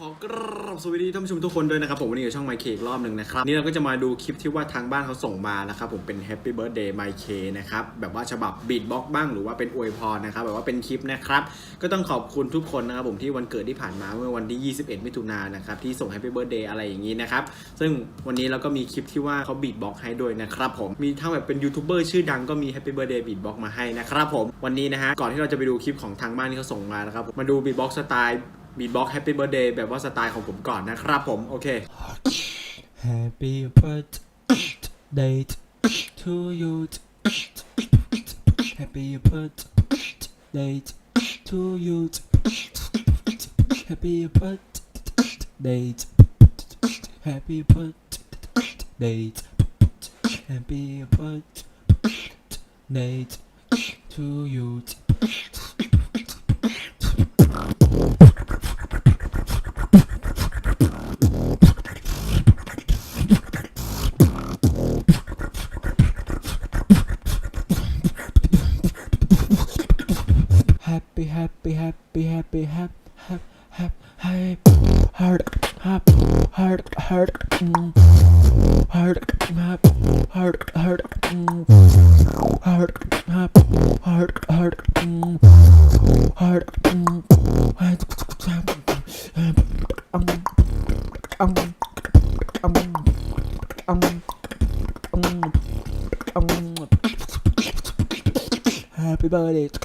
ขอกราบสวัสดีท่านผู้ชมทุกคนด้วยนะครับผมวันนี้อยู่ช่อง My K อีกรอบหนึ่งนะครับนี่เราก็จะมาดูคลิปที่ว่าทางบ้านเขาส่งมานะครับผมเป็น Happy Birthday My K นะครับแบบว่าฉบับบีทบ็อกบ้างหรือว่าเป็นอวยพรนะครับแบบว่าเป็นคลิปนะครับก็ต้องขอบคุณทุกคนนะครับผมที่วันเกิดที่ผ่านมาเมื่อวันที่ 21 มิถุนายนนะครับที่ส่ง Happy Birthday อะไรอย่างนี้นะครับซึ่งวันนี้เราก็มีคลิปที่ว่าเขาบีทบ็อกให้ด้วยนะครับผมมีทั้งแบบเป็นยูทูบเบอร์ชื่อดังก็มี Happy Birthday บีทบ็อกมาให้นะครับผมวันนี้นะฮะก่อนที่เราจะไปดูคลิปของทางบ้านที่เขาส่งมานะครับมาดูบีทบ็อกสไตล์ บีทบ็อกแฮปปี้เบิร์ดเดย์แบบว่าสไตล์ของผมก่อนนะครับผม โอเค Happy birthday to you. Happy birthday to you. Happy birthday. Happy birthday. Happy birthday to you. Happy, happy, happy, happy, happy, happy, happy, hard, hard, hard, mm, hard, hard, hard, mm, hard, hard, hard, mm, hard, hard, um, um, um, um, um, happy birthday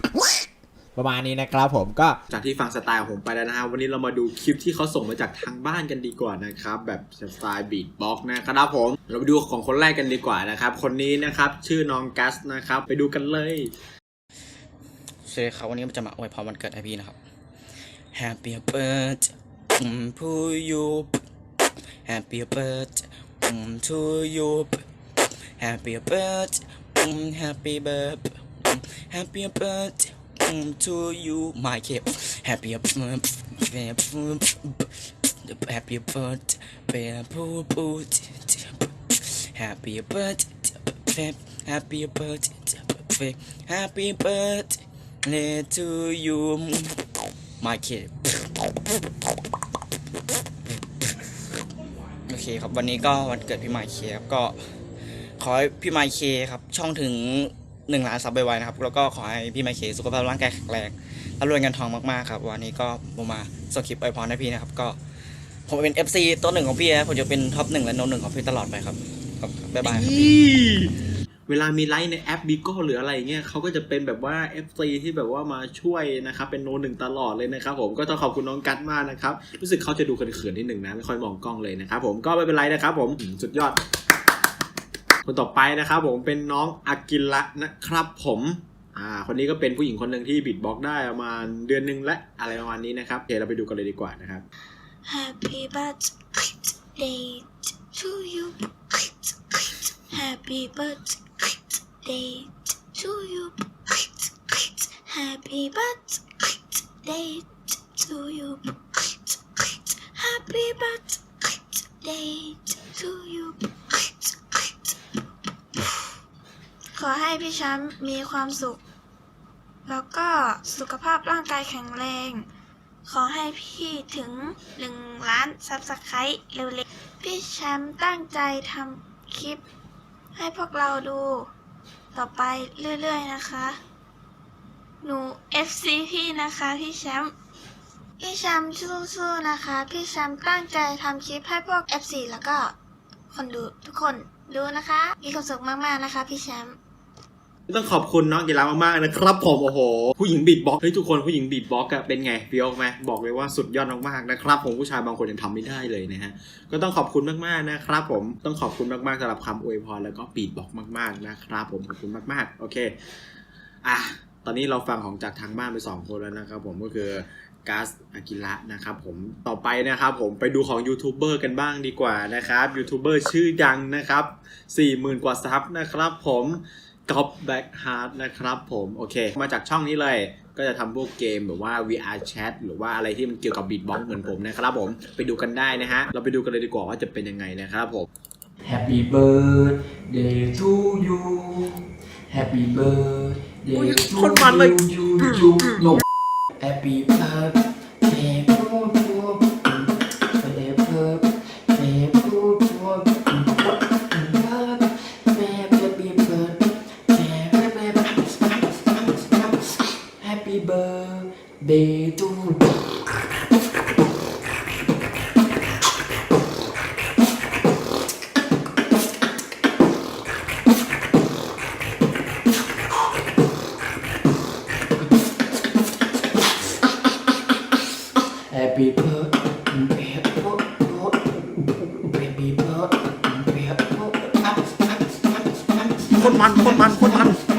ประมาณนี้นะครับผมก็จากที่ฟังสไตล์ของผมไปแล้วนะฮะวันนี้เรามาดูคลิปที่เขาส่งมาจากทางบ้านกันดีกว่านะครับแบบสไตล์บีทบ็อกนะครับผมเราไปดูของคนแรกกันดีกว่านะครับคนนี้นะครับชื่อน้องกัสนะครับไปดูกันเลยสวัสดีครับวันนี้จะมาอวยพรวันเกิดให้พี่นะครับ Happy birthday to you Happy birthday to you Happy birthday Happy birthday Happy birthday to you my kid Happy birthday Happy birthday Happy birthday Happy birthday Happy birthday to you my kid โอเคครับวันนี้ก็วันเกิดพี่ไมค์เคครับก็ขอให้พี่ไมค์เคครับช่องถึง หนึ่งล้านซับไวๆนะครับ แล้วก็ขอให้พี่ไมค์เคสุขภาพร่างกายแข็งแรงและรวยเงินทองมากๆครับ วันนี้ก็ผมมาส่งคลิปอวยพรให้พี่นะครับ ก็ผมเป็น FC ตัวหนึ่งของพี่นะผมจะเป็นท็อปหนึ่งและโนหนึ่งของพี่ตลอดไปครับครับบ๊ายบายครับเวลามีไลฟ์ในแอปบิโก้หรืออะไรเงี้ยเขาก็จะเป็นแบบว่า FC ที่แบบว่ามาช่วยนะครับ เป็นโนหนึ่งตลอดเลยนะครับ ผมก็ต้องขอบคุณน้องกัสมากนะครับ รู้สึกเขาจะดูเขินๆนิดหนึ่งนะ ไม่ค่อยมองกล้องเลยนะครับผมก็ไม่เป็นไรนะครับผมอืมสุดยอด คนต่อไปนะครับผมเป็นน้องอากิระนะครับผมอ่าคนนี้ก็เป็นผู้หญิงคนหนึ่งที่บิดบล็อกได้ประมาณเดือนหนึ่งและอะไรประมาณนี้นะครับโอเคเราไปดูกันเลยดีกว่านะครับ Happy birthday to you. Happy birthday to you. Happy birthday to you. Happy birthday to you. ขอให้พี่แชมป์มีความสุข แล้วก็สุขภาพร่างกายแข็งแรง ขอให้พี่ถึงหนึ่งล้านซับสไครต์เร็วๆ พี่แชมป์ตั้งใจทำคลิป ให้พวกเราดู ต่อไปเรื่อยๆนะคะ หนู FC พี่นะคะพี่แชมป์พี่แชมป์สู้ๆนะคะ พี่แชมป์ตั้งใจทำคลิปให้พวก FC แล้วก็คนดูทุกคนดูนะคะ มีความสุขมาก ๆ นะคะ พี่แชมป์ ต้องขอบคุณน้องกีฬามากๆนะครับผมโอ้โห ผู้หญิงบีทบ็อกซ์เฮ้ยทุกคนผู้หญิงบีทบ็อกซ์อะเป็นไงเฟี้ยวไหมบอกเลยว่าสุดยอดมากๆนะครับผมผู้ชายบางคนยังทำไม่ได้เลยนะฮะก็ต้องขอบคุณมากๆนะครับผมต้องขอบคุณมากๆสำหรับคำอวยพรแล้วก็บีทบ็อกซ์มากๆนะครับผมขอบคุณมากๆ โอเคอะตอนนี้เราฟังของจากทางบ้านไปสองคนแล้วนะครับผมก็คือก๊าซอากิระนะครับผมต่อไปนะครับผมไปดูของยูทูบเบอร์กันบ้างดีกว่านะครับยูทูบเบอร์ชื่อดังนะครับ40,000 กว่าซับนะครับผม ก๊อปแบ็กฮาร์ดนะครับผมโอเค มาจากช่องนี้เลย ก็จะทำพวกเกมแบบว่า VR chat หรือว่าอะไรที่มันเกี่ยวกับบีทบ็อกเหมือนผมนะครับผมไปดูกันได้นะฮะ เราไปดูกันเลยดีกว่าว่าจะเป็นยังไงนะครับผม Happy birthday to you Happy birthday อุ๊ย to คนมันเลย you you you no Happy ቤቱ Happy Baby โคตรมันโคตรมันโคตรมัน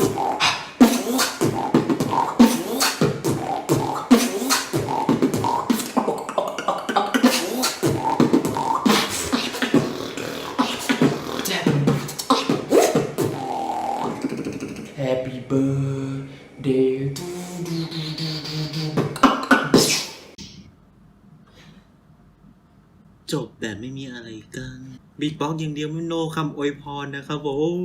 จบแบบไม่มีอะไรกันบีทบ็อกอย่างเดียวไม่โนคำอวยพรนะครับผม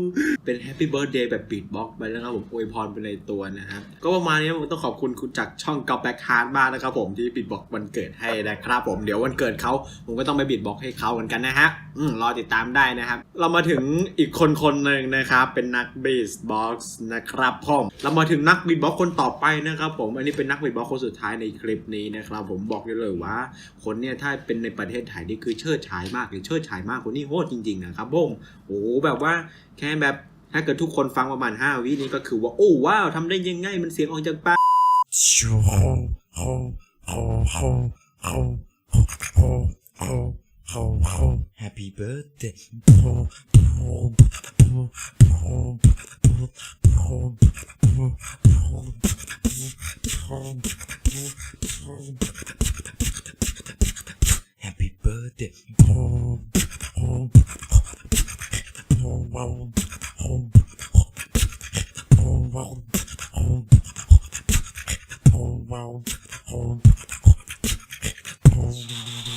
เป็นแฮปปี้เบิร์ดเดย์แบบบีทบ็อกไปแล้วครับผมอวยพรไปในตัวนะครับ ก็ประมาณนี้ผมต้องขอบคุณคุณจากช่องกอแบ็กฮาร์ดมากนะครับผมที่บีทบ็อกวันเกิดให้นะครับผมเดี๋ยววันเกิดเขาผมก็ต้องไปบีทบ็อกให้เขาเหมือนกันนะฮะอืมรอติดตามได้นะครับ เรามาถึงอีกคนคนหนึ่งนะครับเป็นนักบีทบ็อกซ์นะครับผมเรามาถึงนักบีทบ็อกคนต่อไปนะครับผมอันนี้เป็นนักบีทบ็อกคนสุดท้ายในคลิปนี้นะครับผมบอกได้เลยว่า คนเนี่ยถ้าเป็นในประเทศไทยนี่คือเชิดฉายมากเลยเชิดฉายมากคนนี้โหดจริงๆนะครับผมโอ้แบบว่าแค่แบบถ้าเกิดทุกคนฟังประมาณ 5 วินี้ก็คือว่า โอ้ว้าวทำได้ยังไง มันเสียงออกจากปากแฮปปี้เบิร์ดเดย์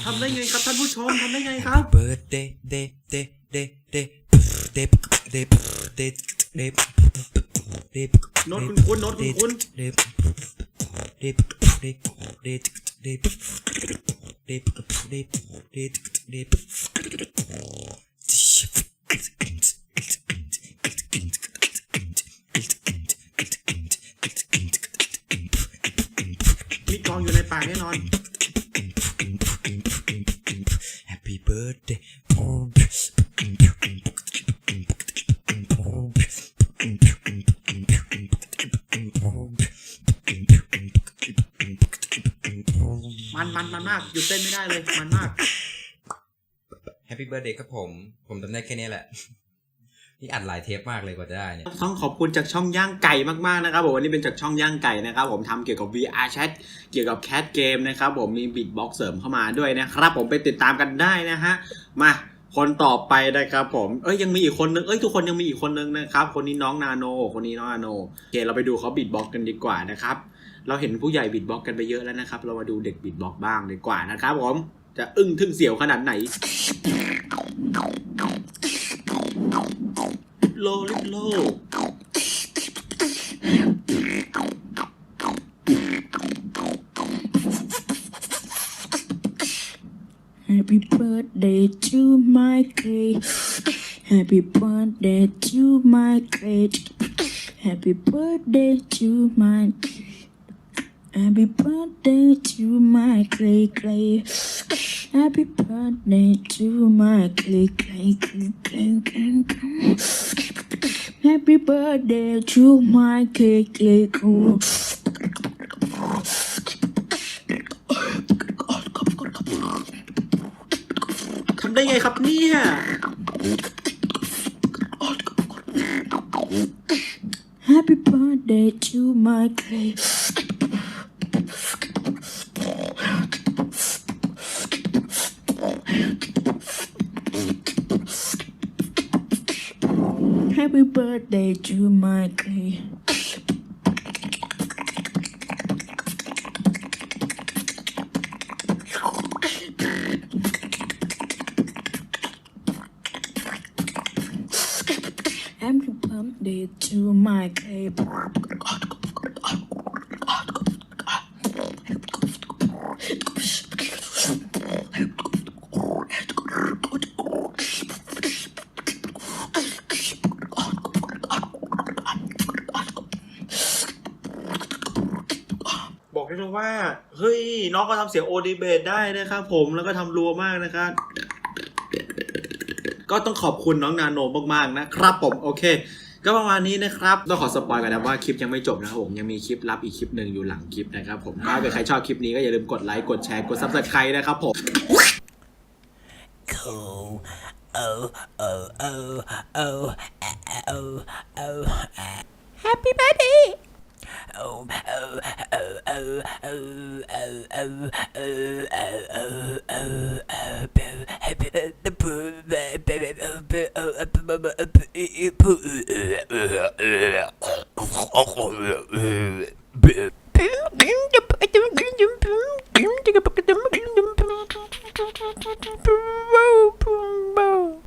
ทำได้ไงครับท่านผู้ชมทำได้ไงครับเบิร์ดเดย์เดย์เดย์เดย์เดย์เดย์เดย์เดย์เดย์เดย์โน้ตคุณคุณโน้ตคุณคุณเดย์เด มีกองอยู่ในป่าแน่นอน Happy birthday มันมันมันมาก หยุดเต้นไม่ได้เลย มันมาก แฮปปี้เบิร์ดเดย์ครับผม ผมทำได้แค่นี้แหละ นี่อัดหลายเทปมากเลยกว่าจะได้เนี่ย ต้องขอบคุณจากช่องย่างไก่มากๆนะครับผมวันนี้เป็นจากช่องย่างไก่นะครับ ผมทำเกี่ยวกับ VR chat เกี่ยวกับแคทเกมนะครับผมมีบิดบ็อกเสริมเข้ามาด้วยนะครับ ผมไปติดตามกันได้นะฮะ มาคนต่อไปนะครับผมเอ้ยยังมีอีกคนนึงเอ้ยทุกคนยังมีอีกคนนึงนะครับ คนนี้น้องนาโน คนนี้น้องนาโนโอเคเราไปดูเขาบิดบ็อกกันดีกว่านะครับ เราเห็นผู้ใหญ่บิดบ็อกกันไปเยอะแล้วนะครับ เรามาดูเด็กบิดบ็อกบ้างดีกว่านะครับผม จะอึ้งทึ่งเสียวขนาดไหน โลลิโล Happy birthday to my kid. Happy birthday to my kid. Happy birthday to my Happy birthday to my clay clay. Happy birthday to my clay clay clay clay clay. clay. Happy birthday to my clay clay clay. ทำได้ไงครับเนี่ย Happy birthday to my clay. Birthday to clay. Happy birthday to my ว่า เฮ้ย น้องก็ทำเสียงโอดีเบตได้นะครับผมแล้วก็ทำรัวมากนะครับก็ต้องขอบคุณน้องนาโนมากๆนะครับผมโอเค ก็ประมาณนี้นะครับต้องขอสปอยกันนะว่าคลิปยังไม่จบนะครับผมยังมีคลิปลับอีกคลิปหนึ่งอยู่หลังคลิปนะครับผมถ้าเกิดใครชอบคลิปนี้ก็อย่าลืมกดไลค์กดแชร์กดซับสไครต์นะครับผม Happy birthday! Oh,